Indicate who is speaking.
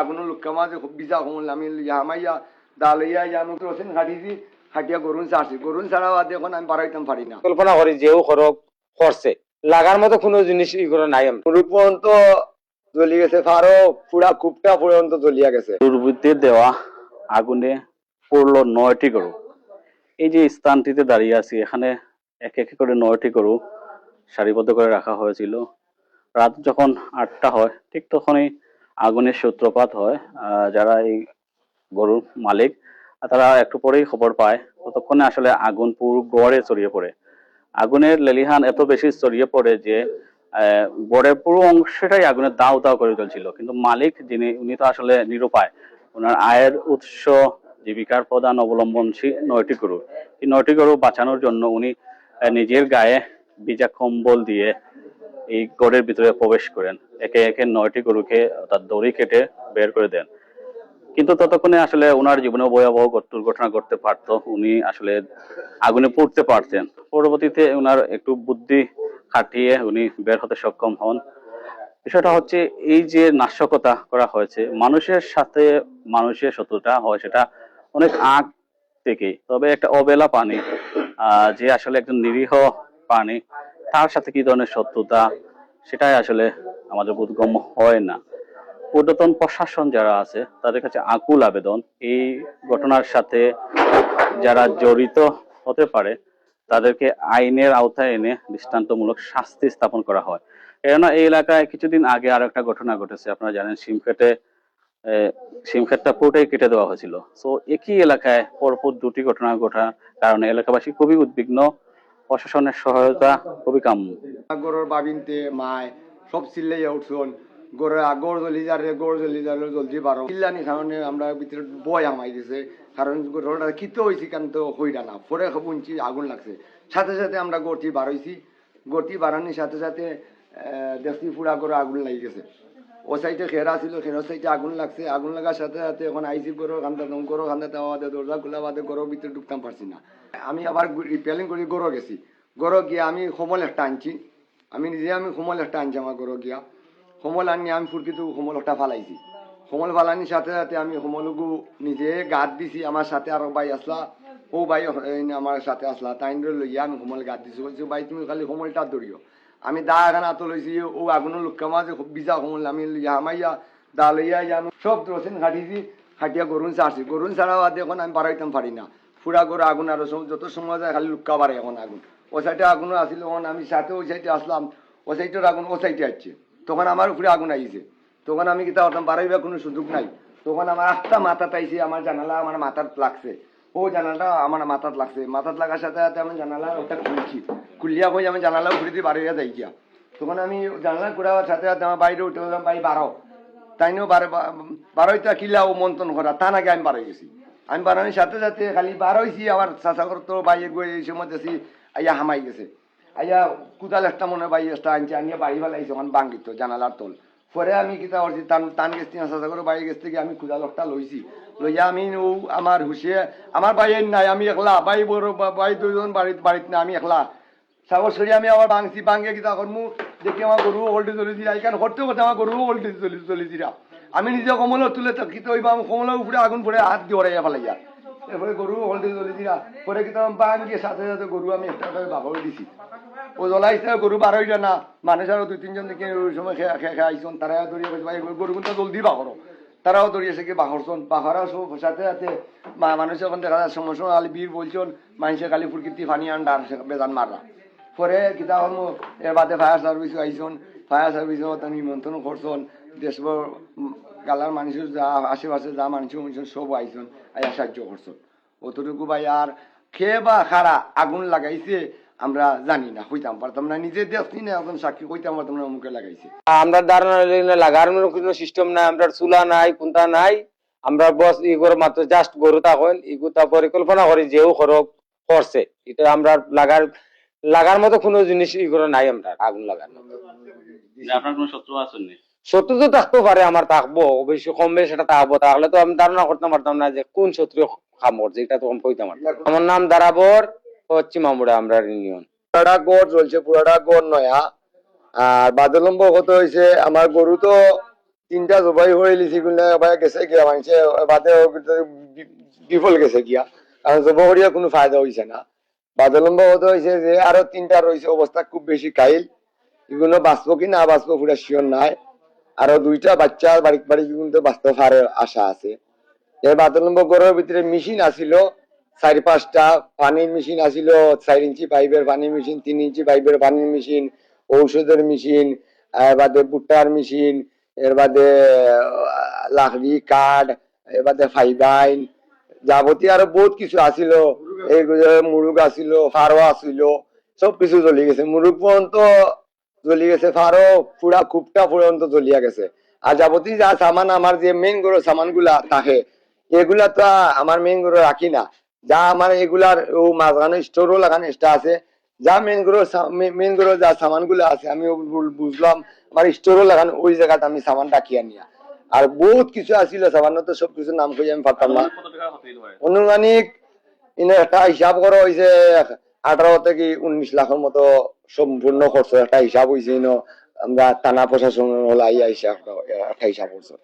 Speaker 1: আগুন লুকা মাঝে খুব বিজা কমল আমি লিয়া আমাইয়া দা লইয়া ইয়া আমি রসিন খাটিছি খাটিয়া গরুন ছাড়ছি গরুন ছাড়া বাদে এখন আমি বাড়াইতাম পারি না।
Speaker 2: কল্পনা করি যেও খরচ করছে লাগার মতো কোনো জিনিস ই করে নাই
Speaker 1: পর্যন্ত জ্বলি গেছে ফারো পুরা কুপটা পর্যন্ত জ্বলিয়া গেছে।
Speaker 3: দুর্বৃত্তে দেওয়া আগুনে পড়ল নয়টি গরু এই যে স্থানটিতে দাঁড়িয়ে আছি এখানে এক এক করে নয়টি গরু সারিবদ্ধ করে রাখা হয়েছিল। রাত যখন আটটা হয় ঠিক তখনই আগুনের সূত্রপাত হয় যারা এই গরুর মালিক তারা একটু পরেই খবর পায়, ততক্ষণে আসলে আগুন পুরো গড়ে ছড়িয়ে পড়ে। আগুনের লেলিহান এত বেশি ছড়িয়ে পড়ে যে গড়ের পুরো অংশটাই আগুনের দাও দাও করে চলছিল। কিন্তু মালিক যিনি, উনি তো আসলে নিরুপায়। ওনার আয়ের উৎস জীবিকার প্রধান অবলম্বনশীল নয়টি গরু। এই নয়টি গরু বাঁচানোর জন্য উনি নিজের গায়ে ভিজা কম্বল দিয়ে এই গড়ের ভিতরে প্রবেশ করেন। একে একে নয়টি গরুকে তার দড়ি কেটে বের করে দেন। কিন্তু ততক্ষণে আসলে ওনার জীবনে ভয়াবহ দুর্ঘটনা ঘটতে পারতো। উনি আসলে আগুনে পড়তে পারতেন। পরবর্তীতে ওনার একটু বুদ্ধি খাটিয়ে উনি বের হতে সক্ষম হন। বিষয়টা হচ্ছে এই যে নাশকতা করা হয়েছে মানুষের সাথে মানুষের শত্রুতা হয় সেটা অনেক আগ থেকেই তবে একটা অবেলা পানি আহ, যে আসলে একজন নিরীহ প্রাণী তার সাথে কি ধরনের শত্রুতা? সেটাই আসলে আমাদের বোধগম্য হয় না। ঊর্ধ্বতন প্রশাসন যারা আছে তাদের কাছে আকুল আবেদন। এই ঘটনার সাথে যারা জড়িত হতে পারে তাদেরকে আইনের আওতায় এনে দৃষ্টান্তমূলক শাস্তি স্থাপন করা হয়। কেননা এই এলাকায় কিছুদিন আগে আরও একটা ঘটনা ঘটেছে আপনারা জানেন সিমখেটে আহ, সিমখেটটা পুরোটাই কেটে দেওয়া হয়েছিল। তো একই এলাকায় পরপর দুটি ঘটনা ঘটার কারণে এলাকাবাসী খুবই উদ্বিগ্ন। প্রশাসনের সহায়তা খুবই কাম্য
Speaker 1: গরুর বাবিনতে মায়, সব চিল্লাইয়া উঠছন। গরুর আগর জ্বলি যারে গড় জ্বলি যারে জলদি পারো। চিল্লানি কারণে আমরা ভিতরে বয় আমাই দিছে। কারণ গরুটা কিতো হয়েছি কেন তো হইরা না। পরে শুনছি আগুন লাগছে। সাথে সাথে আমরা গড়তি বার হইছি গড়তি বাড়ানির সাথে সাথে দেখছি পুরা করে আগুন লাগি গেছে। ও সাইডে খেরা ছিল খেরার সাইডে আগুন লাগছে, আগুন লাগার সাথে সাথে এখন আইসি গরু খান্দাতাম গরু খান্দাতে আমাদের দরজা খোলা বাদে গরুর ভিতরে ঢুকতাম পারছি না। আমি আবার রিপেয়ারিং করে গরু গেছি। গরু গিয়ে আমি সমল একটা আনছি। আমি নিজে আমি সমল একটা আনছি আমার গরু গিয়া। সমল আনি আমি ফুরকিতে সমল একটা ফালাইছি। সমল ফালানির সাথে সাথে আমি সমলকু নিজে গাত দিছি আমার সাথে আরও ভাই আসলা ও এই আমার সাথে আসলা তাই লইয়া আমি সমল গাত দিছি। বলছি ভাই তুমি খালি সমলটা দৌড়িও আমি দা এখানে আতো লইছি, ও আগুনের মাঝে খুব বিজা সমল আমি আমাইয়া দা লইয়া ইয়া আমি সব রসিন খাটিছি খাটিয়া গরুন ছাড়ছি। গরুন ছাড়া বাদে এখন আমি বাড়াইতাম পারি না। ফুরা করে আগুন আরও যত সময় যায় খালি লুক্কা বাড়ে এখন আগুন। ও সাইডে আগুন আসিল, তখন আমি সাথে ওই সাইডে আসলাম, ও সাইডের আগুন, ও সাইডে আসছে। তখন আমার উপরে আগুন আইছে। তখন আমি কিতা করতাম বাড়াইবার কোনো সুযোগ নাই। তখন আমার আটটা মাথা তাইছে, আমার জানালা, আমার মাথার লাগছে। ও জানালাটা আমার মাথাত লাগছে। মাথাত লাগার সাথে সাথে আমি জানালা ওটা খুলছি। খুলিয়া কই আমি জানালা উপরে দিয়ে বাড়িয়া যাই গিয়া তখন আমি জানালা ঘুরাবার সাথে সাথে আমার বাইরে উঠে বললাম ভাই, বারো। তাইনও বারো বারোইটা কিলা ও মন্থন করা তা নাকি আমি বারো গেছি আমি বানানোর সাথে সাথে খালি বার হয়েছি, আবার চাষা করতো বাইরে গিয়ে এই সময় দেখছি আইয়া হামাই গেছে। আইয়া কুদাল একটা মনে বাই একটা আনছে, আনিয়া বাড়ি ফেলাইছে, ওখান বাঙ্গিত, জানালার তল। পরে আমি কিতা করছি টান টান গেছি চাষা করে বাড়ি গেছে কি আমি কুদাল একটা লইছি লইয়া আমি ও আমার হুশিয়ে আমার বাইয়ের নাই, আমি একলা বাই বড় বাই দুজন বাড়িতে বাড়িতে না আমি একলা। সাগর সরি আমি আবার ভাঙছি ভাঙিয়ে কিতা করমু দেখি আমার গরু ওল্টে চলেছি এখানে করতে করতে আমার গরু ওল্টে চলে চলেছি আমি নিজে কমলো তুলে কিতো হইবা আমি কমলের উপরে আগুন পরে হাত দিয়ে ওরাইয়া ফেলাইয়া এরপরে গরু ওল্টে চলেছি পরে কিতা ভাঙিয়ে সাথে সাথে গরু আমি একটা বাঘরে দিছি। ও জ্বলাইছে গরু বার হইলে না, মানুষ আরও দুই, তিনজন দেখি ওই সময় খেয়ে খেয়ে খেয়ে আইসন, তারা গেছে ভাই, গরু কিন্তু জলদি বাঘর তারাও দৌড়িয়েছে কি বাঘরছন বাঘরা সব সাথে সাথে মানুষ যখন দেখা যায়, সময় সময় আলি বীর বলছেন মানুষের খালি ফুরকিতি ফানি আন আন্ডার বেজান মাররা। পরে কিতা হল, এর বাদে ফায়ার সার্ভিস আইসন, ফায়ার সার্ভিসও তার নিমন্ত্রণ করছন দেশবর গালার মানুষের যা আশেপাশে যা মানুষ মানুষ সব আইসন আইয়া সাহায্য করছন অতটুকু ভাই আর খেয়ে বা খারা আগুন লাগাইছে আমরা জানি না হইতাম পারতাম না। নিজে দেখছি না একদম সাক্ষী কইতাম পারতাম না মুখে লাগাইছে।
Speaker 2: আমরা দাঁড়ানো লাগার কোনো সিস্টেম নাই আমরা চুলা নাই কোনটা নাই। আমরা বস ই করে মাত্র জাস্ট গরু তখন ইগুতা পরিকল্পনা করি যেও খরচ করছে। এটা আমরা লাগার লাগার মতো কোনো জিনিস ই করে নাই আমরা আগুন লাগার মতো।
Speaker 3: যে আপনার কোনো শত্রু
Speaker 2: তো থাকতেও পারে আমার থাকব বেশি কম বেশি সেটা থাকব। তাহলে তো আমি ধারণা করতে পারতাম না যে কোন শত্রু খাম করছে এটা তো আমি কইতাম আমার নাম দারাবর পশ্চিম আমুড়া আমরা ইউনিয়ন
Speaker 1: পুরাটা গড় চলছে, পুরাটা গড় নয়া। আর বাদলম্ব কত হয়েছে, আমার গরু তো তিনটা জবাই হয়ে লিছি গুলা গেছে গিয়া মানুষে বাদে বিফল গেছে গিয়া। কারণ জবা করিয়া কোনো ফায়দা হয়েছে না। বাদলম্ব হতে হয়েছে যে, আরও তিনটা রয়েছে, অবস্থা খুব বেশি কাইল। এগুলো বাঁচবো কি না বাঁচবো পুরা শিওর নাই। আরও দুইটা বাচ্চা বাড়ি বাড়ি কিন্তু বাঁচতে পারে আশা আছে। এই বাদলম্ব ঘরের ভিতরে মেশিন আসিল চারি পাঁচটা পানির মেশিন আসিল চার ইঞ্চি পাইপের পানির মেশিন, তিন ইঞ্চি পাইপের পানির মেশিন, ঔষধের মেশিন, এর বাদে ভুট্টার মেশিন, এর বাদে লাকড়ি, কাঠ, এর বাদে ফাইবাইন যাবতীয় আরও বহুত কিছু আসিল এইগুলো মুরুগ আসিল ফারো আসিল সব কিছু জ্বলি গেছে। মুরুগ পর্যন্ত জ্বলি গেছে, ফারো পুরা খুবটা পর্যন্ত জ্বলিয়া গেছে। আর যাবতীয় যা সামান আমার যে মেইন গরো সামানগুলা থাকে এগুলা তো আমার মেইন গরো রাখি না। যা আমার এগুলার ও মাঝখানে স্টোরও লাগানো এক্সট্রা আছে। যা মেইন গরো মেইন গরো যা সামানগুলা আছে আমি বুঝলাম আমার স্টোরও লাগানো ওই জায়গাটা আমি সামান রাখিয়া নিয়া আর বহুত কিছু আসিল সামান তো সব কিছু নাম কই আমি পারতাম না। অনুমানিক ইনে একটা হিসাব করা হয়েছে আঠারো থেকে উনিশ লাখের মতো সম্পূর্ণ খরচ। একটা হিসাব হয়েছে আমরা থানা প্রশাসন হল আইয়া হিসাব একটা হিসাব করছে।